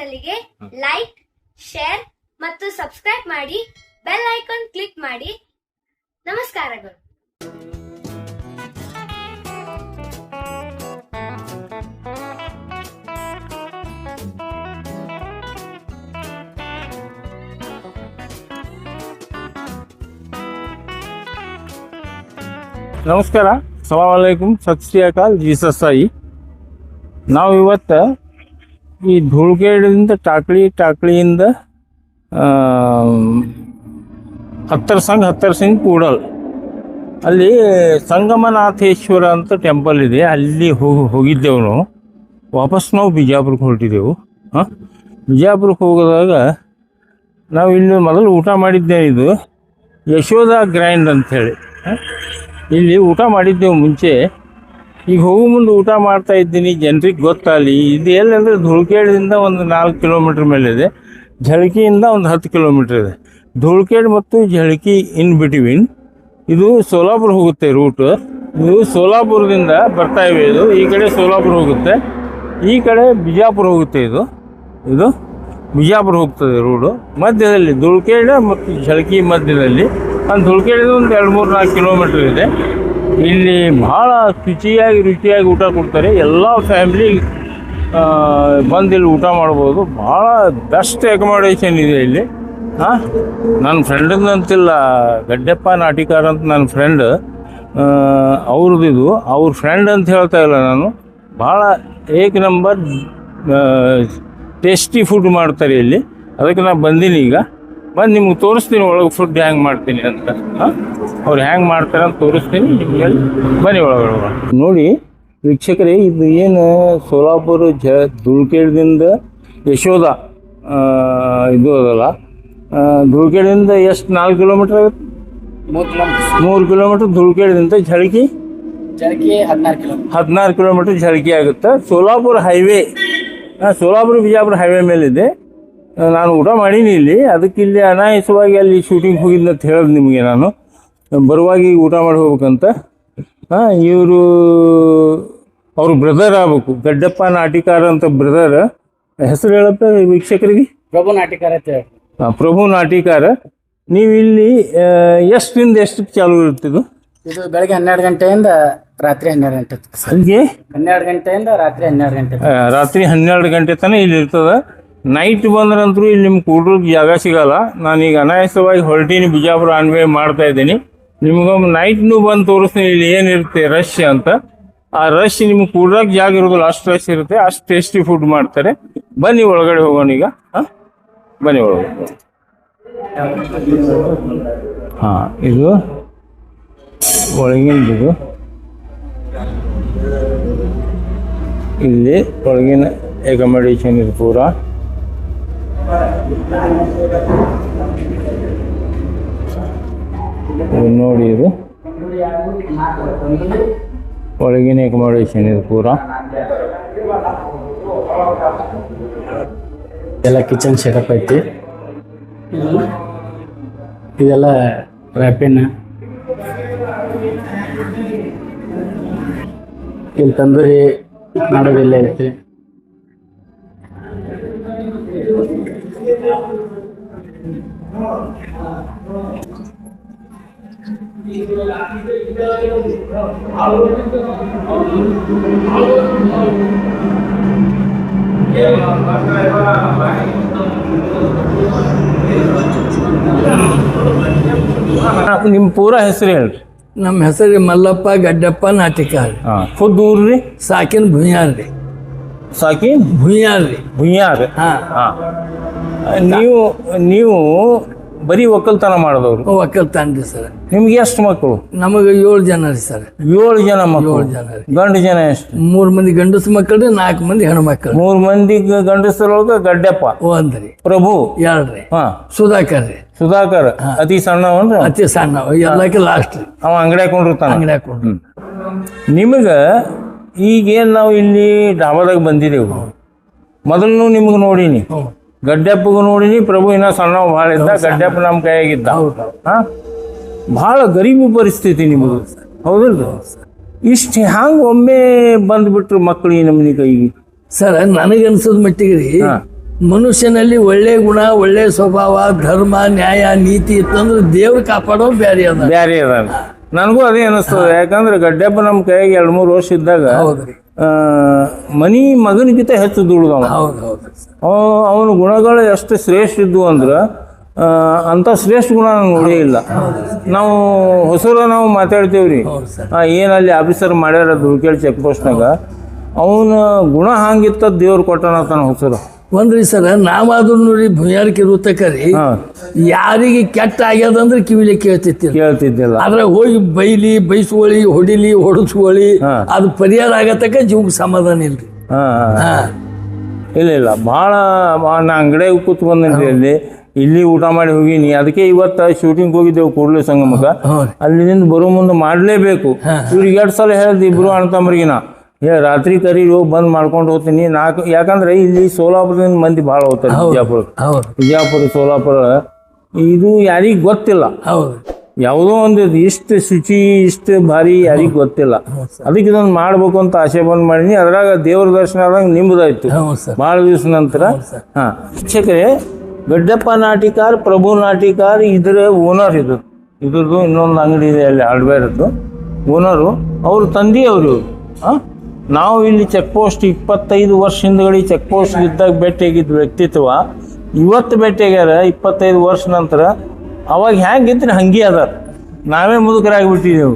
ಚಾನೆಲ್ಗೆ like, share ಮತ್ತು subscribe ಮಾಡಿ, ಬೆಲ್ ಐಕಾನ್ ಕ್ಲಿಕ್ ಮಾಡಿ. ನಮಸ್ಕಾರಗಳು. ನಮಸ್ಕಾರ. ಸಲಾಮ್ ಅಲೈಕುಮ್. ಸತ್ ಶ್ರೀ ಅಕಾಲ್ ಜೀಸಸ್ ಸಾಯಿ ನಾವು ಇವತ್ತು ಈ ಧೂಳ್ಗೇಡಿಂದ ಟಾಕ್ಳಿ ಟಾಕ್ಳಿಯಿಂದ ಹತ್ತರ ಸಂಘ, ಹತ್ತರ ಸಿಂಗ್ ಕೂಡಲ್. ಅಲ್ಲಿ ಸಂಗಮನಾಥೇಶ್ವರ ಅಂತ ಟೆಂಪಲ್ ಇದೆ. ಅಲ್ಲಿ ಹೋಗಿ ಹೋಗಿದ್ದೆವು ನಾವು ವಾಪಸ್ ನಾವು ಬಿಜಾಪುರಕ್ಕೆ ಹೊರಟಿದ್ದೆವು. ಹಾಂ? ಬಿಜಾಪುರಕ್ಕೆ ಹೋಗಿದಾಗ ನಾವು ಇಲ್ಲಿ ಮೊದಲು ಊಟ ಮಾಡಿದ್ದೆ ಇದು ಯಶೋಧ ಗ್ರ್ಯಾಂಡ್ ಅಂಥೇಳಿ. ಇಲ್ಲಿ ಊಟ ಮಾಡಿದ್ದೆವು ಮುಂಚೆ. ಈಗ ಹೋಗೋ ಮುಂದೆ ಊಟ ಮಾಡ್ತಾ ಇದ್ದೀನಿ, ಜನರಿಗೆ ಗೊತ್ತಾಗಲಿ. ಇದು ಎಲ್ಲಂದ್ರೆ ಧೂಳ್ಕೇಡದಿಂದ ಒಂದು ನಾಲ್ಕು ಕಿಲೋಮೀಟ್ರ್ ಇದೆ. ಝಳಕಿಯಿಂದ ಒಂದು ಹತ್ತು ಕಿಲೋಮೀಟ್ರ್ ಇದೆ. ಧೂಳ್ಕೇಡ್ ಮತ್ತು ಝಳಕಿ ಇನ್ ಬಿಟ್ವೀನ್. ಇದು ಸೋಲಾಪುರ ಹೋಗುತ್ತೆ ರೂಟು. ಇದು ಸೋಲಾಪುರದಿಂದ ಬರ್ತಾ ಇವೆ ಇದು. ಈ ಕಡೆ ಸೋಲಾಪುರ ಹೋಗುತ್ತೆ. ಈ ಕಡೆ ಬಿಜಾಪುರ ಹೋಗುತ್ತೆ ಇದು. ಇದು ಬಿಜಾಪುರ ಹೋಗ್ತದೆ ರೋಡು ಮಧ್ಯದಲ್ಲಿ ಧೂಳ್ಕೇಡ ಮತ್ತು ಝಳಕಿ ಮಧ್ಯದಲ್ಲಿ. ಒಂದು ಧೂಳ್ಕೇಡಿದ ಒಂದು ಎರಡು ಮೂರು ನಾಲ್ಕು ಕಿಲೋಮೀಟ್ರ್ ಇದೆ. ಇಲ್ಲಿ ಭಾಳ ಶುಚಿಯಾಗಿ, ರುಚಿಯಾಗಿ ಊಟ ಕೊಡ್ತಾರೆ. ಎಲ್ಲ ಫ್ಯಾಮಿಲಿ ಬಂದು ಇಲ್ಲಿ ಊಟ ಮಾಡ್ಬೋದು. ಭಾಳ ಬೆಸ್ಟ್ ಅಕೊಮಡೇಷನ್ ಇದೆ ಇಲ್ಲಿ. ಹಾಂ ನನ್ನ ಫ್ರೆಂಡದ್ದು ಅಂತಿಲ್ಲ, ಗಡ್ಡೆಪ್ಪ ನಾಟಿಕಾರ ಅಂತ ನನ್ನ ಫ್ರೆಂಡ್ ಅವ್ರದ್ದು ಅವ್ರ ಫ್ರೆಂಡ್ ಅಂತ ಹೇಳ್ತಾ ಇಲ್ಲ ನಾನು. ಭಾಳ ಏಕ್ ನಂಬರ್ ಟೇಸ್ಟಿ ಫುಡ್ ಮಾಡ್ತಾರೆ ಇಲ್ಲಿ. ಅದಕ್ಕೆ ನಾನು ಬಂದೀನಿ ಈಗ. ಬಂದು ನಿಮ್ಗೆ ತೋರಿಸ್ತೀನಿ ಒಳಗೆ ಫುಡ್ ಹ್ಯಾಂಗೆ ಮಾಡ್ತೀನಿ ಅಂತ. ಹಾಂ? ಅವ್ರು ಹ್ಯಾಂಗೆ ಮಾಡ್ತಾರೆ ಅಂತ ತೋರಿಸ್ತೀನಿ ನಿಮಗೆ ಬನ್ನಿ ಒಳಗೆ ಒಳಗೆ ನೋಡಿ ವೀಕ್ಷಕರೇ ಇದು ಏನು ಸೋಲಾಪುರ ಜ ದುಳ್ಕೇಡ್ದಿಂದ ಯಶೋಧ ಇದು ಅದಲ್ಲ. ದುಳ್ಕೇಡ್ದಿಂದ ಧೂಳ್ಕೇಡದಿಂದ ಎಷ್ಟು ನಾಲ್ಕು ಕಿಲೋಮೀಟ್ರ್ ಆಗುತ್ತೆ? ಮೂರು ಕಿಲೋಮೀಟರ್. ಮೂರು ಕಿಲೋಮೀಟ್ರ್ ದುಳ್ಕೇಡ್ದಿಂದ ಝಳಕಿ? ಝಳಕಿ ಹದಿನಾರು ಕಿಲೋಮೀಟರ್. ಹದಿನಾರು ಕಿಲೋಮೀಟರ್ ಝಳಕಿ ಆಗುತ್ತೆ. ಸೋಲಾಪುರ ಹೈವೇ ಸೋಲಾಪುರ ಬಿಜಾಪುರ ಹೈವೇ ಮೇಲಿದೆ. ನಾನು ಊಟ ಮಾಡೀನಿ ಇಲ್ಲಿ. ಅದಕ್ಕೆ ಇಲ್ಲಿ ಅನಾಯಾಸವಾಗಿ ಅಲ್ಲಿ ಶೂಟಿಂಗ್ ಹೋಗಿದ್ದೆ ಅಂತ ಹೇಳೋದು ನಿಮಗೆ ನಾನು. ಬರುವಾಗಿ ಊಟ ಮಾಡಿ ಹೋಗ್ಬೇಕಂತ ಹಾಂ ಇವರು ಅವ್ರ ಬ್ರದರ್ ಆಗ್ಬೇಕು. ಗಡ್ಡಪ್ಪ ನಾಟಿಕಾರ ಅಂತ ಬ್ರದರ್ ಹೆಸರು ಹೇಳಪ್ಪ ವೀಕ್ಷಕರಿಗೆ? ಪ್ರಭು ನಾಟಿಕಾರ ಅಂತ ಹೇಳಿ. ಪ್ರಭು ನಾಟಿಕಾರ. ನೀವು ಇಲ್ಲಿ ಎಷ್ಟರಿಂದ ಎಷ್ಟಕ್ಕೆ ಚಾಲು ಇರ್ತಿದ್ದು ಇದು? ಬೆಳಗ್ಗೆ ಹನ್ನೆರಡು ಗಂಟೆಯಿಂದ ರಾತ್ರಿ ಹನ್ನೆರಡು ಗಂಟೆ ಸಂಜೆ ಹನ್ನೆರಡು ಗಂಟೆಯಿಂದ ರಾತ್ರಿ ಹನ್ನೆರಡು ಗಂಟೆ ರಾತ್ರಿ ಹನ್ನೆರಡು ಗಂಟೆ ತನಕ ಇಲ್ಲಿ ಇರ್ತದೆ. ನೈಟ್ ಬಂದ್ರಂತರೂ ಇಲ್ಲಿ ನಿಮ್ಮ ಕೂಡ್ರಿಗೆ ಜಾಗ ಸಿಗಲ್ಲ. ನಾನೀಗ ಅನಾಯಾಸವಾಗಿ ಹೊರಟಿನಿ, ಬಿಜಾಪುರ ಅನ್ವಯ ಮಾಡ್ತಾ ಇದ್ದೀನಿ. ನಿಮ್ಗೆ ನೈಟ್ನು ಬಂದು ತೋರಿಸ್ತೀನಿ, ಇಲ್ಲಿ ಏನಿರುತ್ತೆ ರಶ್ ಅಂತ. ಆ ರಶ್ ನಿಮ್ಗೆ ಕೂಡ್ರಕ್ಕೆ ಜಾಗ ಇರೋದಿಲ್ಲ, ಅಷ್ಟು ರಶ್ ಇರುತ್ತೆ. ಅಷ್ಟು ಟೇಸ್ಟಿ ಫುಡ್ ಮಾಡ್ತಾರೆ. ಬನ್ನಿ ಒಳಗಡೆ ಹೋಗೋಣ ಈಗ. ಬನ್ನಿ ಒಳಗಡೆ ಹಾಂ, ಇದು ಒಳಗಿಂದು ಇಲ್ಲಿ ಒಳಗಿನ ಅಕೊಮಡೇಷನ್ ಇದು ಪೂರ. ಇದು ನೋಡಿ ಇದು. ಒಳಗಿನ ಅಕೊಮಡೇಷನ್ ಇದು ಪೂರ. ಎಲ್ಲ ಕಿಚನ್ ಸೆಟಪ್ ಐತಿ. ಇದೆಲ್ಲ ರ್ಯಾಪಿನ್ ಇಲ್ಲಿ ತಂದೂರಿ ಮಾಡೋದಿಲ್ಲ ಐತಿ. ನಿಮ್ಮ ಪೂರ ಹೆಸರು ಹೇಳ್ರಿ. ನಮ್ಮ ಹೆಸರು ಮಲ್ಲಪ್ಪ ಗಡ್ಡಪ್ಪ ನಾಟಿಕಾರ್ ಹಾಂ ಖುದ್ದು ಊರ್ರಿ ಸಾಕಿನ ಭುಯ್ಯಾರ್ ರೀ. ಸಾಕಿ ಭುಯ್ಯಾರ್ ರೀ. ಭುಯ್ಯಾರ್ ಹಾಂ. ಹಾಂ. ನೀವು ನೀವು ಬರೀ ಒಕ್ಕಲ್ತನ ಮಾಡಿದವರು. ಒಕ್ಕಲ್ತನ ರೀ ಸರ್. ನಿಮ್ಗೆ ಎಷ್ಟು ಮಕ್ಕಳು? ನಮಗೆ ಏಳು ಜನ ರೀ ಸರ್. ಏಳು ಜನ ಮಕ್ಕಳು? ಏಳು ಜನ ರೀ. ಗಂಡು ಜನ ಎಷ್ಟು? ಮೂರು ಮಂದಿ ಗಂಡಸು ಮಕ್ಕಳು ನಾಲ್ಕು ಮಂದಿ ಮಕ್ಕಳು ಮೂರು ಮಂದಿ ಗಂಡಸರೊಳಗೆ ಗಡ್ಡಪ್ಪ. ಒಂದ್ರಿ ಪ್ರಭು. ಎರಡ್ರಿ ರೀ? ಹಾ. ಸುಧಾಕರ್ ರೀ. ಸುಧಾಕರ್. ಅತಿ ಸಣ್ಣವನ್ರಿ ಅತಿ ಸಣ್ಣ. ಎಲ್ಲಕ್ಕೆ ಲಾಸ್ಟ್ ರೀ. ಅವ ಅಂಗಡಿ ಹಾಕೊಂಡಿರ್ತಾನ ಅಂಗಡಿ ಹಾಕೊಂಡ್ರಿ ನಿಮಗೆ ಈಗೇನು ನಾವು ಇಲ್ಲಿ ಡಾಬಾದಾಗ ಬಂದಿದ್ದೇವೆ ಮೊದಲು ನಿಮಗೆ ನೋಡೀನಿ. ಗಡ್ಡೆಪ್ಪಗೂ ನೋಡಿನಿ ಪ್ರಭು ಇನ್ನ ಸಣ್ಣ ಭಾಳ ಇದ್ದ ಗಡ್ಡೆಪ್ಪ ನಮ್ಮ ಕೈಯಾಗಿದ್ದ. ಹಾ? ಭಾಳ ಗರೀಬಿ ಪರಿಸ್ಥಿತಿ ನಿಮಗೆ ಹೌದಿಲ್ಲ ಇಷ್ಟು ಹ್ಯಾಂಗ ಒಮ್ಮೆ ಬಂದ್ಬಿಟ್ರು ಮಕ್ಕಳು ಈ ನಮ್ಮನೆ ಕೈಗೆ? ಸರ್ ನನಗೆ ಅನ್ಸೋದ್ ಮಟ್ಟಿಗೆ ರೀ ಮನುಷ್ಯನಲ್ಲಿ ಒಳ್ಳೆ ಗುಣ ಒಳ್ಳೆ ಸ್ವಭಾವ ಧರ್ಮ ನ್ಯಾಯ ನೀತಿ ಇತ್ತಂದ್ರೆ ದೇವ್ರು ಕಾಪಾಡೋ ಬ್ಯಾರಿ ಅದ. ಬ್ಯಾರಿ ಅದ. ನನಗೂ ಅದೇ ಅನಿಸ್ತದೆ. ಯಾಕಂದ್ರೆ ಗಡ್ಡೆಪ್ಪ ನಮ್ಮ ಕೈಯಾಗ ಎರಡು ಮೂರು ವರ್ಷ ಇದ್ದಾಗ ಹೌದ್ರಿ. ಮನಿ ಮಗನಿಗಿಂತ ಹೆಚ್ಚು ದುಡ್ದವ ಹೌದು ಹೌದು. ಅವನ ಗುಣಗಳು ಎಷ್ಟು ಶ್ರೇಷ್ಠ ಇದ್ವು ಅಂದ್ರೆ ಅಂಥ ಶ್ರೇಷ್ಠ ಗುಣ ನೋಡೇ ಇಲ್ಲ. ನಾವು ಹೊಸರ ನಾವು ಮಾತಾಡ್ತೇವ್ರಿ. ರೀ ಏನ್ ಅಲ್ಲಿ ಆಫೀಸರ್ ಮಾಡ್ಯಾರ ದುಡ್ಕೇಳಿ ಚೆಕ್ ಪೋಸ್ಟ್ನಾಗ ಅವನ ಗುಣ ಹಾಂಗಿತ್ತ ದೇವ್ರು ಕೊಟ್ಟನ ತನ್ನ ಹೊಸರು. ಒಂದ್ರಿ ಸರ್ ನಾವಾದ್ರೂ ನೋಡಿ ಭುಯಾರಿಕೆ ಇರುತ್ತಕ್ಕ ಹಾ. ಯಾರಿಗೆ ಕೆಟ್ಟ ಆಗ್ಯದಂದ್ರೆ ಕಿವಿಲಿ ಕೇಳ್ತಿತ್ತು ಕೇಳ್ತಿದ್ದಿಲ್ಲ. ಆದ್ರೆ ಹೋಗಿ ಬೈಲಿ ಬೈಸ್ಕೊಳ್ಳಿ ಹೊಡಿಲಿ ಹೊಡಿಸ್ಕೊಳ್ಳಿ. ಅದು ಪರಿಹಾರ ಆಗತಕ್ಕ ಜೀವಕ್ಕೆ ಸಮಾಧಾನ ಇಲ್ರಿ. ಹಾ ಇಲ್ಲ ಇಲ್ಲ. ಭಾಳ ನಾ ಅಂಗಡಿ ಕೂತ್ ಅಲ್ಲಿ. ಇಲ್ಲಿ ಊಟ ಮಾಡಿ ಹೋಗಿನಿ ಅದಕ್ಕೆ ಇವತ್ತು ಶೂಟಿಂಗ್ ಹೋಗಿದ್ದೆವು ಕೂಡಲೇ ಸಂಗಮಕ್ಕ. ಅಲ್ಲಿಂದ ಬರೋ ಮುಂದೆ ಮಾಡಲೇಬೇಕು. ಇವ್ರಿಗೆ ಎರಡು ಸಲ ಹೇಳ್ದು ಇಬ್ರು ನಾ ಏ ರಾತ್ರಿ ಕರಿ ಹೋಗಿ ಬಂದ್ ಮಾಡ್ಕೊಂಡು ಹೋಗ್ತೀನಿ. ನಾಲ್ಕು ಯಾಕಂದ್ರೆ ಇಲ್ಲಿ ಸೋಲಾಪುರದಿಂದ ಮಂದಿ ಭಾಳ ಹೋಗ್ತಾರೆ ವಿಜಯಪುರ ಹೌದು. ವಿಜಯಪುರ ಸೋಲಾಪುರ. ಇದು ಯಾರಿಗೆ ಗೊತ್ತಿಲ್ಲ. ಹೌದು. ಯಾವುದೋ ಒಂದು ಇಷ್ಟು ಶುಚಿ ಇಷ್ಟು ಭಾರಿ ಯಾರಿಗೆ ಗೊತ್ತಿಲ್ಲ. ಅದಕ್ಕೆ ಇದೊಂದು ಮಾಡ್ಬೇಕು ಅಂತ ಆಸೆ ಬಂದ್ ಮಾಡಿನಿ ಅದ್ರಾಗ ದೇವ್ರ ದರ್ಶನ ಆದಾಗ ನಿಂಬುದಾಯ್ತು ಭಾಳ ದಿವಸ ನಂತರ. ಹಾ. ಶಿಕ್ಷಕರೇ ಬೆಡ್ಡಪ್ಪ ನಾಟಿಕಾರ್ ಪ್ರಭು ನಾಟಿಕಾರ್ ಇದರ ಓನರ್ ಇದು. ಇದ್ರದ್ದು ಇನ್ನೊಂದು ಅಂಗಡಿ ಇದೆ ಅಲ್ಲಿ ಹಾರ್ಡ್ವೇರ್ದು. ಓನರು ಅವ್ರ ತಂದೆ ಅವರು ಹಾಂ? ನಾವು ಇಲ್ಲಿ ಚೆಕ್ ಪೋಸ್ಟ್ ಇಪ್ಪತ್ತೈದು ವರ್ಷ ಹಿಂದ್ಗಡೆ ಚೆಕ್ ಪೋಸ್ಟ್ ಇದ್ದಾಗ ಭೇಟಿಯಾಗಿದ್ದ ವ್ಯಕ್ತಿತ್ವ ಇವತ್ತು ಭೇಟಿಯಾಗ್ಯಾರ ಇಪ್ಪತ್ತೈದು ವರ್ಷ ನಂತರ ಅವಾಗ ಹೆಂಗಿದ್ರೆ ಹಂಗೆ ಅದಾರ ನಾವೇ ಮುದುಕರಾಗಿಬಿಟ್ಟಿದ್ದೆವು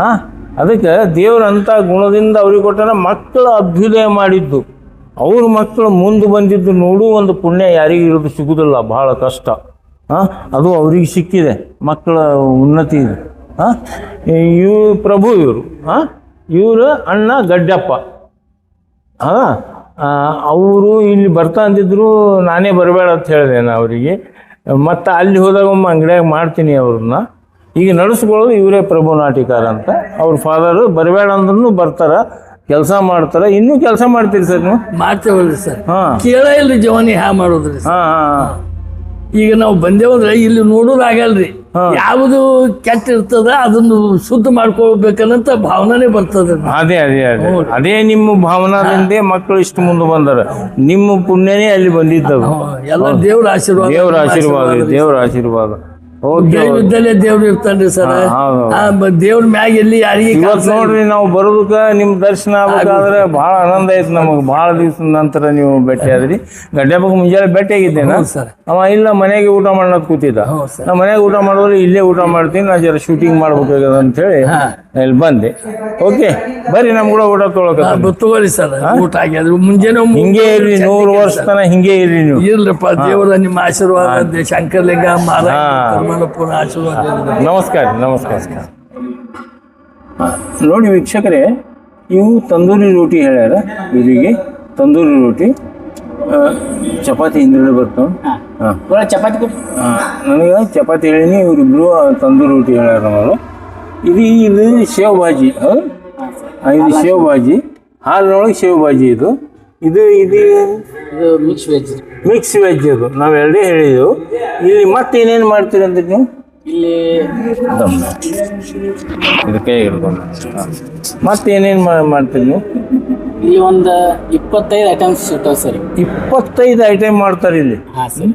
ಹಾಂ? ಅದಕ್ಕೆ ದೇವರಂಥ ಗುಣದಿಂದ ಅವ್ರಿಗೆ ಕೊಟ್ಟಾರ ಮಕ್ಕಳು ಅಭ್ಯುದಯ ಮಾಡಿದ್ದು. ಅವ್ರ ಮಕ್ಕಳು ಮುಂದೆ ಬಂದಿದ್ದು ನೋಡು ಒಂದು ಪುಣ್ಯ ಯಾರಿಗೂ ಇರೋದು ಸಿಗುದಿಲ್ಲ. ಬಹಳ ಕಷ್ಟ. ಹಾಂ? ಅದು ಅವ್ರಿಗೆ ಸಿಕ್ಕಿದೆ. ಮಕ್ಕಳ ಉನ್ನತಿ ಇದೆ. ಹಾಂ? ಇವು ಪ್ರಭು ಇವರು. ಹಾಂ? ಇವರು ಅಣ್ಣ ಗಡ್ಡಪ್ಪ. ಹಾಂ? ಅವರು ಇಲ್ಲಿ ಬರ್ತಾ ಅಂದಿದ್ರು ನಾನೇ ಬರಬೇಡ ಅಂತ ಹೇಳಿದೆ ನಾನು ಅವರಿಗೆ. ಮತ್ತು ಅಲ್ಲಿ ಹೋದಾಗ ಒಮ್ಮೆ ಅಂಗಡಿಯಾಗ ಮಾಡ್ತೀನಿ ಅವ್ರನ್ನ. ಈಗ ನಡೆಸ್ಕೊಳ್ಳೋದು ಇವರೇ ಪ್ರಭು ನಾಟಿಕಾರ ಅಂತ. ಅವ್ರ ಫಾದರು ಬರಬೇಡ ಅಂದ್ರೂ ಬರ್ತಾರೆ ಕೆಲಸ ಮಾಡ್ತಾರೆ. ಇನ್ನೂ ಕೆಲಸ ಮಾಡ್ತೀರಿ ಸರ್ ನೀವು? ಮಾಡ್ತೇವಲ್ರಿ ಸರ್. ಹಾಂ. ಕೇಳ ಇಲ್ರಿ ಜವಾನಿ ಹ್ಯಾ ಮಾಡೋದ್ರಿ ಹಾಂ ಹಾಂ ಈಗ ನಾವು ಬಂದೇವಂದ್ರೆ ಇಲ್ಲಿ ನೋಡೋದು ಆಗಲ್ರಿ ಯಾವುದು ಕೆಟ್ಟ ಇರ್ತದ ಅದನ್ನು ಶುದ್ಧ ಮಾಡ್ಕೊಳ್ಬೇಕನ್ನಂತ ಭಾವನೆ ಬರ್ತದೆ. ಅದೇ ಅದೇ ಅದೇ. ಅದೇ ನಿಮ್ಮ ಭಾವನಾದಿಂದೇ ಮಕ್ಕಳು ಇಷ್ಟು ಮುಂದೆ ಬಂದಾರ. ನಿಮ್ಮ ಪುಣ್ಯನೇ ಅಲ್ಲಿ ಬಂದಿದ್ದವು. ಎಲ್ಲ ದೇವ್ರ ಆಶೀರ್ವಾದ. ದೇವರ ಆಶೀರ್ವಾದ. ದೇವರ ಆಶೀರ್ವಾದ. ದೈವದಲ್ಲೇ ದೇವ್ರು ಇರ್ತಾನ್ರಿ ಸರ್. ದೇವ್ರ ಮ್ಯಾಗ ಎಲ್ಲಿ ಯಾರಿಗೆ ಇವತ್ತು ನೋಡ್ರಿ ನಾವು ಬರೋದಕ್ಕೆ ನಿಮ್ ದರ್ಶನ ಆಗ್ಬೇಕಾದ್ರೆ ಬಹಳ ಆನಂದ ಆಯ್ತು ನಮಗೆ. ಬಹಳ ದಿವಸದ ನಂತರ ನೀವು ಭೇಟಿ ಆದ್ರಿ. ಗಡ್ಡೆಬಗ್ ಮುಂಜಾನೆ ಭೇಟಿ ಆಗಿದ್ದೇನೆ? ಸರ್. ಅವ ಇಲ್ಲ ಮನೆಗೆ ಊಟ ಮಾಡೋದ್ ಕೂತಿದ್ದ. ನಾ ಮನೆಗೆ ಊಟ ಮಾಡಿದ್ರೆ ಇಲ್ಲೇ ಊಟ ಮಾಡ್ತೀನಿ ನಾ ಜರ ಶೂಟಿಂಗ್ ಮಾಡ್ಬೇಕಾಗ್ಯದ ಅಂತ ಹೇಳಿ ಇಲ್ಲಿ ಬಂದೆ. ಓಕೆ ಬರ್ರಿ ನಮ್ ಕೂಡ ಊಟ ತೊಗೊಳಕ ತಗೋರಿ ಸರ್ ಊಟ ಆಗಿದ್ರು ಮುಂಜಾನೆ ಹಿಂಗೆ ಇರ್ರಿ ನೂರು ವರ್ಷ ತನ ಹಿಂಗೆ ಇರ್ರಿ ನೀವು. ಇಲ್ರಪ್ಪ ದೇವರ ನಿಮ್ಮ ಆಶೀರ್ವಾದ ಶಂಕರ್ಲಿಂಗ ಶಂಕರಲಿಂಗ ಮಾರ ಆಶೀರ್ವಾದ ನಮಸ್ಕಾರ ನಮಸ್ಕಾರ. ಹಾ, ನೋಡಿ ವೀಕ್ಷಕರೇ ಇವು ತಂದೂರಿ ರೋಟಿ ಹೇಳ್ಯಾರ. ಇವರಿಗೆ ತಂದೂರಿ ರೋಟಿ. ಚಪಾತಿ ಹಿಂದ್ಗಡೆ ಬರ್ತಾವೆ ಹಾಂ. ಚಪಾತಿ ಹಾಂ. ನನಗೆ ಚಪಾತಿ ಹೇಳಿನಿ ಇವರಿಬ್ರು ತಂದೂರಿ ರೋಟಿ ಹೇಳ್ಯಾರ ನಾವು ಇದು ಇದು ಶೇವ್ ಭಾಜಿ ಹೌದು? ಆ, ಇದು ಶೇವ್ ಭಾಜಿ. ಹಾಲಿನೊಳಗೆ ಶೇವ್ ಭಾಜಿ ಇದು. ಇದು ಇದು ಇದು ಮಿಕ್ಸ್ ವೆಜ್ ಮಿಕ್ಸ್ ವೆಜ್ ಇದು ನಾವು ಎರಡೇ ಹೇಳಿದೆವು. ಇಲ್ಲಿ ಮತ್ತೆ ಏನೇನು ಮಾಡ್ತೀರಿ ಅಂತ ನೀವು? ಇಲ್ಲಿ ಇದಕ್ಕೆ ಮತ್ತೆ ಏನೇನು ಮಾಡ್ತೀರಿ ನೀವು? ಇಲ್ಲಿ ಒಂದು ಇಪ್ಪತ್ತೈದು ಐಟಮ್ಸ್ ಸಿಗ್ತಾವೆ ಸರ್. ಇಪ್ಪತ್ತೈದು ಐಟಮ್ ಮಾಡ್ತಾರೆ ಇಲ್ಲಿ. ಹಾಂ ಸರ್.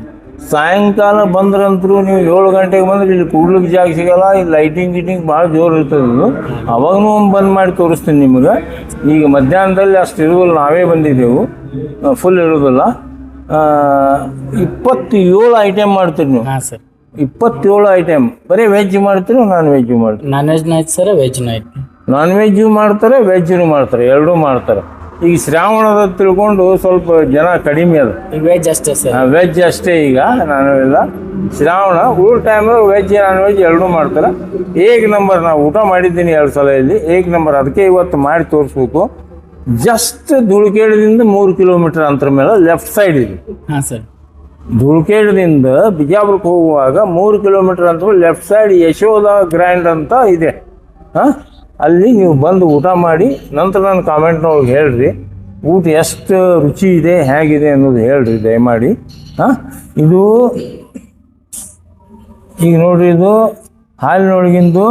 ಸಾಯಂಕಾಲ ಬಂದ್ರಂತರೂ ನೀವು ಏಳು ಗಂಟೆಗೆ ಬಂದ್ರೆ ಇಲ್ಲಿ ಕೂಡ್ಲಿಕ್ಕೆ ಜಾಗ ಸಿಗಲ್ಲ ಇಲ್ಲಿ ಲೈಟಿಂಗ್ ಗಿಟಿಂಗ್ ಭಾಳ ಜೋರು ಇರ್ತದೆ ಇದು. ಅವಾಗೂ ಒಂದು ಬಂದ್ ಮಾಡಿ ತೋರಿಸ್ತೀನಿ ನಿಮ್ಗೆ. ಈಗ ಮಧ್ಯಾಹ್ನದಲ್ಲಿ ಅಷ್ಟು ಇರುವಲ್ಲಿ ನಾವೇ ಬಂದಿದ್ದೆವು. ಫುಲ್ ಇರೋದಿಲ್ಲ. ಇಪ್ಪತ್ತೇಳು ಐಟಮ್ ಮಾಡ್ತೀರಿ ನೀವು. ಹಾಂ ಸರ್. ಇಪ್ಪತ್ತೇಳು ಐಟಮ್ ಬರೀ ವೆಜ್ ಮಾಡ್ತೀರಿ ನಾನ್ ವೆಜ್ ಮಾಡ್ತೀನಿ non ವೆಜ್ನ night sir. Veg night non veg ಮಾಡ್ತಾರೆ ವೆಜ್ಜು ಮಾಡ್ತಾರೆ ಎರಡೂ ಮಾಡ್ತಾರೆ. ಈಗ ಶ್ರಾವಣದ ತಿಳ್ಕೊಂಡು ಸ್ವಲ್ಪ ಜನ ಕಡಿಮೆ ಅದು. ಈಗ ವೆಜ್ ಅಷ್ಟೇ ಸರ್ ವೆಜ್ ಅಷ್ಟೇ ಈಗ ನಾನು ಇಲ್ಲ. ಶ್ರಾವಣ ಉಳ್ ಟೈಮ್ ವೆಜ್ ನಾನ್ ವೆಜ್ ಎರಡೂ ಮಾಡ್ತಾರೆ. ಏಕ್ ನಂಬರ್ ನಾವು ಊಟ ಮಾಡಿದ್ದೀನಿ ಎರಡು ಸಲ ಇಲ್ಲಿ. ಏಕ್ ನಂಬರ್ ಅದಕ್ಕೆ ಇವತ್ತು ಮಾಡಿ ತೋರಿಸ್ಬೇಕು. ಜಸ್ಟ್ ಧೂಳಿಕೇಡದಿಂದ ಮೂರು ಕಿಲೋಮೀಟರ್ ಅಂತರ ಮೇಲೆ ಲೆಫ್ಟ್ ಸೈಡ್ ಇದೆ. ಹಾಂ ಸರ್ ಧೂಳ್ಕೇಡದಿಂದ ಬಿಜಾಪುರಕ್ಕೆ ಹೋಗುವಾಗ ಮೂರು ಕಿಲೋಮೀಟರ್ ಅಂತ ಲೆಫ್ಟ್ ಸೈಡ್ ಯಶೋಧ ಗ್ರ್ಯಾಂಡ್ ಅಂತ ಇದೆ. ಹಾಂ? ಅಲ್ಲಿ ನೀವು ಬಂದು ಊಟ ಮಾಡಿ ನಂತರ ನನ್ನ ಕಾಮೆಂಟ್ನೊಳಗೆ ಹೇಳ್ರಿ ಊಟ ಎಷ್ಟು ರುಚಿ ಇದೆ ಹೇಗಿದೆ ಅನ್ನೋದು ಹೇಳ್ರಿ ದಯಮಾಡಿ. ಹಾಂ? ಇದು ಈಗ ನೋಡ್ರಿ ಇದು ಹಾಲಿನೊಳಗಿಂದು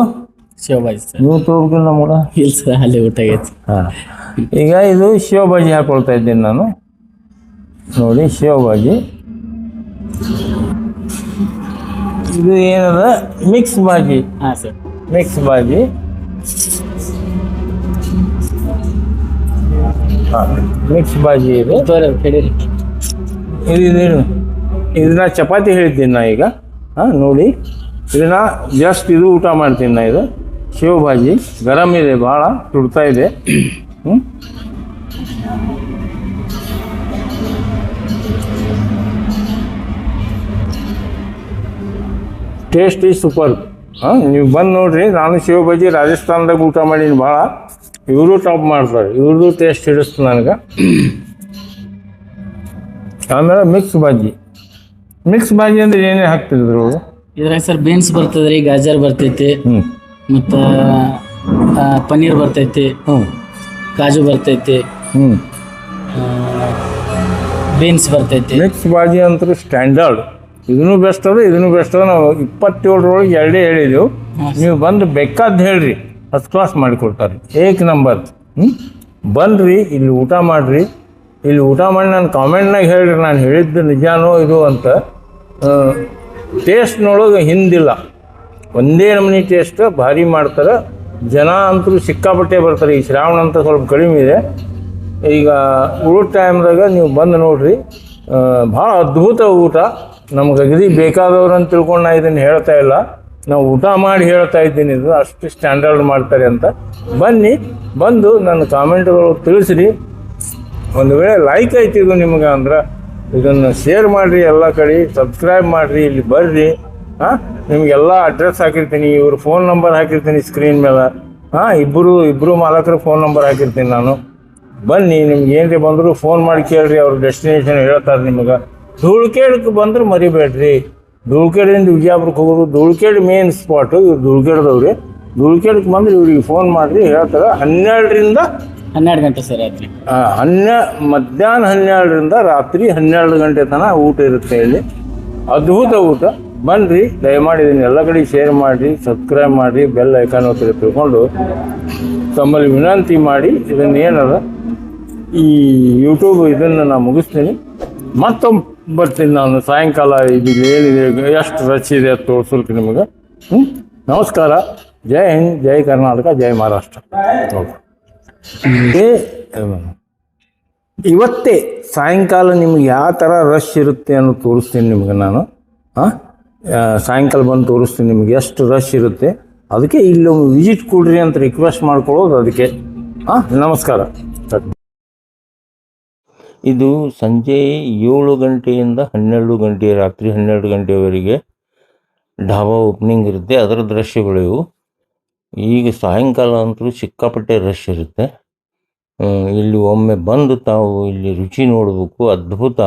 ಬಾಜಿ ಸರ್. ನೀವು ತಗೋಬೇಕಿಲ್ಲ ನಮ್ಮೂಡ ಇಲ್ಲ ಸರ್ ಅಲ್ಲಿ ಊಟ ಆಗೈತೆ. ಹಾಂ. ಈಗ ಇದು ಶಿವಬಾಜಿ ಹಾಕೊಳ್ತಾ ಇದ್ದೀನಿ ನಾನು. ನೋಡಿ ಶಿವಬಾಜಿ ಇದು ಏನದ? ಮಿಕ್ಸ್ ಬಾಜಿ ಹಾಂ sir. Mix bhaji. Mix bhaji ಇದೆ. ಇದೇನು? ಇದನ್ನ ಚಪಾತಿ ಹೇಳ್ತೀನಿ ನಾ ಈಗ. ಹಾಂ ನೋಡಿ. ಇದನ್ನ ಜಸ್ಟ್ ಇದು ಊಟ ಮಾಡ್ತೀನಿ ನಾ ಇದು. ಶೇವ್ ಭಾಜಿ ಗರಂ ಇದೆ ಭಾಳ ತುಡ್ತಾ ಇದೆ. ಹ್ಞೂ ಟೇಸ್ಟ್ ಈಸ್ ಸೂಪರ್ ಹಾಂ ನೀವು ಬಂದು ನೋಡಿರಿ. ನಾನು ಸೇವ್ ಭಾಜಿ ರಾಜಸ್ಥಾನದಾಗ ಊಟ ಮಾಡೀನಿ ಭಾಳ. ಇವರು ಟಾಪ್ ಮಾಡ್ತಾರೆ. ಇವ್ರದ್ದು ಟೇಸ್ಟ್ ಹಿಡಿಸ್ತು ನನಗೆ. ಆಮೇಲೆ ಮಿಕ್ಸ್ ಬಾಜಿ ಮಿಕ್ಸ್ ಬಾಜಿ ಅಂದ್ರೆ ಏನೇ ಹಾಕ್ತಿದ್ರು ಇದ್ರಾಗ ಸರ್ ಬೀನ್ಸ್ ಬರ್ತದೆ ರೀ ಗಾಜರ್ ಬರ್ತೈತಿ ಮತ್ತ ಮತ್ತು ಪನ್ನೀರ್ ಬರ್ತೈತಿ ಹ್ಞೂ ಕಾಜು ಬರ್ತೈತಿ ಹ್ಞೂ ಬೀನ್ಸ್ ಬರ್ತೈತಿ. ಮಿಕ್ಸ್ ಬಾಜಿ ಅಂತೂ ಸ್ಟ್ಯಾಂಡರ್ಡ್ ಇದನ್ನು ಬೆಸ್ಟ್ ಅದ ಇದನ್ನು ಬೆಸ್ಟ್ ಅದ. ನಾವು ಇಪ್ಪತ್ತೇಳರೊಳಗೆ ಎರಡೇ ಹೇಳಿದೆವು. ನೀವು ಬಂದು ಬೇಕಾದ್ದು ಹೇಳ್ರಿ. ಫಸ್ಟ್ ಕ್ಲಾಸ್ ಮಾಡಿಕೊಡ್ತಾರೆ ಏಕ್ ನಂಬರ್. ಹ್ಞೂ ಬನ್ರಿ, ಇಲ್ಲಿ ಊಟ ಮಾಡಿರಿ. ಇಲ್ಲಿ ಊಟ ಮಾಡಿ ನಾನು ಕಾಮೆಂಟ್ನಾಗ ಹೇಳ್ರಿ, ನಾನು ಹೇಳಿದ್ದು ನಿಜಾನೋ ಇದು ಅಂತ. ಟೇಸ್ಟ್ನೊಳಗೆ ಹಿಂದಿಲ್ಲ. ಒಂದೇ ನಮೂನಿ ಟೇಸ್ಟ್ ಭಾರಿ ಮಾಡ್ತಾರೆ. ಜನ ಅಂತೂ ಸಿಕ್ಕಾಪಟ್ಟೆ ಬರ್ತಾರೆ. ಈ ಶ್ರಾವಣ ಅಂತ ಸ್ವಲ್ಪ ಕಡಿಮೆ ಇದೆ. ಈಗ ಉಳಿದ ಟೈಮ್ದಾಗ ನೀವು ಬಂದು ನೋಡ್ರಿ. ಭಾಳ ಅದ್ಭುತ ಊಟ. ನಮ್ಗೆ ಅಗದಿ ಬೇಕಾದವ್ರು ಅಂತ ತಿಳ್ಕೊಂಡು ನಾ ಇದನ್ನು ಹೇಳ್ತಾ ಇಲ್ಲ. ನಾವು ಊಟ ಮಾಡಿ ಹೇಳ್ತಾ ಇದ್ದೀನಿ, ಇದು ಅಷ್ಟು ಸ್ಟ್ಯಾಂಡರ್ಡ್ ಮಾಡ್ತಾರೆ ಅಂತ. ಬನ್ನಿ, ಬಂದು ನನ್ನ ಕಾಮೆಂಟ್ಗಳು ತಿಳಿಸ್ರಿ. ಒಂದು ವೇಳೆ ಲೈಕ್ ಆಯ್ತು ಇದು ನಿಮ್ಗೆ ಅಂದ್ರೆ, ಇದನ್ನು ಶೇರ್ ಮಾಡಿರಿ ಎಲ್ಲ ಕಡೆ ಸಬ್ಸ್ಕ್ರೈಬ್ ಮಾಡಿರಿ, ಇಲ್ಲಿ ಬರ್ರಿ. ಹಾಂ ನಿಮಗೆಲ್ಲ ಅಡ್ರೆಸ್ ಹಾಕಿರ್ತೀನಿ, ಇವ್ರ ಫೋನ್ ನಂಬರ್ ಹಾಕಿರ್ತೀನಿ ಸ್ಕ್ರೀನ್ ಮೇಲೆ. ಹಾಂ ಇಬ್ಬರು ಇಬ್ಬರು ಮಾಲಕರ ಫೋನ್ ನಂಬರ್ ಹಾಕಿರ್ತೀನಿ ನಾನು. ಬನ್ನಿ, ನಿಮ್ಗೆ ಏನ್ರಿ ಬಂದರೂ ಫೋನ್ ಮಾಡಿ ಕೇಳ್ರಿ, ಅವ್ರ ಡೆಸ್ಟಿನೇಷನ್ ಹೇಳ್ತಾರೆ ನಿಮಗೆ. ಧೂಳ್ಕೇಡಕ್ಕೆ ಬಂದ್ರೆ ಮರಿಬೇಡ್ರಿ. ಧೂಳ್ಕೇಡಿಂದ ವಿಜಯಪುರಕ್ಕೆ ಹೋಗೋರು ಧೂಳ್ಕೇಡ್ ಮೇನ್ ಸ್ಪಾಟು ಇವ್ರು ಧೂಳ್ಕೇಡ್ದವ್ರಿ. ಧೂಳ್ಕೇಡಕ್ಕೆ ಬಂದ್ರೆ ಇವ್ರಿಗೆ ಫೋನ್ ಮಾಡಿರಿ ಹೇಳ್ತಾರೆ ಹನ್ನೆರಡರಿಂದ ಹನ್ನೆರಡು ಗಂಟೆ ಸರ್ ರಾತ್ರಿ. ಹನ್ನೆ ಮಧ್ಯಾಹ್ನ ಹನ್ನೆರಡರಿಂದ ರಾತ್ರಿ ಹನ್ನೆರಡು ಗಂಟೆ ತನಕ ಊಟ ಇರುತ್ತೆ ಇಲ್ಲಿ. ಅದ್ಭುತ ಊಟ. ಬನ್ನಿರಿ ದಯಮಾಡಿ ಇದನ್ನ ಎಲ್ಲ ಕಡೆ ಶೇರ್ ಮಾಡಿರಿ ಸಬ್ಸ್ಕ್ರೈಬ್ ಮಾಡಿರಿ ಬೆಲ್ ಐಕಾನ್ ಒತ್ತಿ ತಿಳ್ಕೊಂಡು. ತಮ್ಮಲ್ಲಿ ವಿನಂತಿ ಮಾಡಿ ಇದನ್ನ ಏನದ? ಈ ಯೂಟ್ಯೂಬ್ ಇದನ್ನು ನಾನು ಮುಗಿಸ್ತೀನಿ. ಮತ್ತೊಮ್ಮೆ. ಬರ್ತೀನಿ ನಾನು. ಸಾಯಂಕಾಲ ಇದು ಏನಿದೆ ಎಷ್ಟು ರಚ್ ಇದೆ ತೋರಿಸೋಕೆ ನಿಮಗೆ? ಹ್ಞೂ ನಮಸ್ಕಾರ. ಜೈ ಹಿಂದ್, ಜೈ ಕರ್ನಾಟಕ, ಜೈ ಮಹಾರಾಷ್ಟ್ರ. ಓಕೆ. ಇವತ್ತೇ ಸಾಯಂಕಾಲ ನಿಮ್ಗೆ ಯಾವ ಥರ ರಶ್ ಇರುತ್ತೆ ಅನ್ನೋ ತೋರಿಸ್ತೀನಿ ನಿಮಗೆ ನಾನು. ಹಾಂ ಸಾಯಂಕಾಲ ಬಂದು ತೋರಿಸ್ತೀನಿ ನಿಮ್ಗೆ ಎಷ್ಟು ರಶ್ ಇರುತ್ತೆ. ಅದಕ್ಕೆ ಇಲ್ಲೊಂದು ವಿಸಿಟ್ ಕೊಡ್ರಿ ಅಂತ ರಿಕ್ವೆಸ್ಟ್ ಮಾಡ್ಕೊಳ್ಳೋದು ಅದಕ್ಕೆ. ಹಾಂ ನಮಸ್ಕಾರ. ಇದು ಸಂಜೆ ಏಳು ಗಂಟೆಯಿಂದ ಹನ್ನೆರಡು ಗಂಟೆ, ರಾತ್ರಿ ಹನ್ನೆರಡು ಗಂಟೆವರೆಗೆ ಢಾಬಾ ಓಪನಿಂಗ್ ಇರುತ್ತೆ. ಅದರ ದೃಶ್ಯಗಳು ಇವು. ಈಗ ಸಾಯಂಕಾಲ ಅಂತೂ ಸಿಕ್ಕಾಪಟ್ಟೆ ರಶ್ ಇರುತ್ತೆ. ಇಲ್ಲಿ ಒಮ್ಮೆ ಬಂದು ತಾವು ಇಲ್ಲಿ ರುಚಿ ನೋಡಬೇಕು. ಅದ್ಭುತ.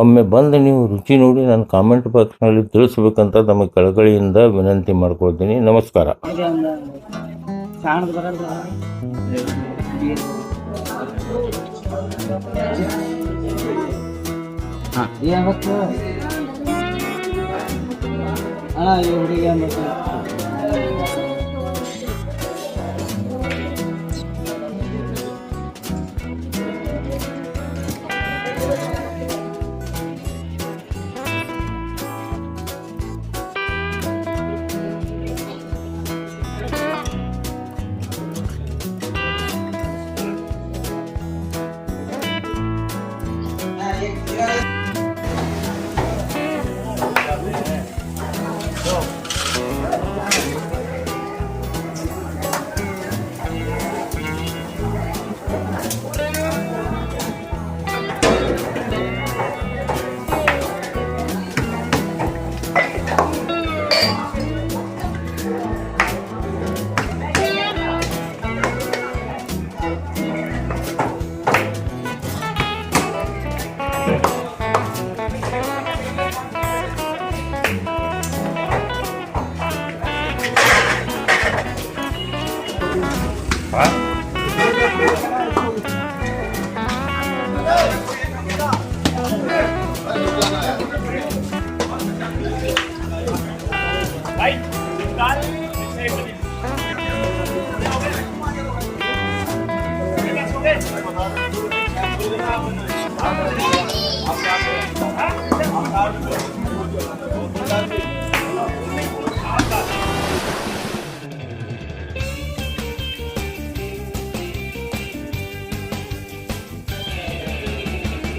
ಒಮ್ಮೆ ಬಂದು ನೀವು ರುಚಿ ನೋಡಿ ನಾನು ಕಾಮೆಂಟ್ ಬಾಕ್ಸ್ನಲ್ಲಿ ತಿಳಿಸ್ಬೇಕಂತ ತಮ್ಮ ಕಳಕಳಿಯಿಂದ ವಿನಂತಿ ಮಾಡ್ಕೊಳ್ತೀನಿ. ನಮಸ್ಕಾರ. ಹಾಂ ಏನ್ಬೇಕು ಅಣ್ಣ ಈ ಹುಡುಗಿ ಏನ್ಬೇಕು Right?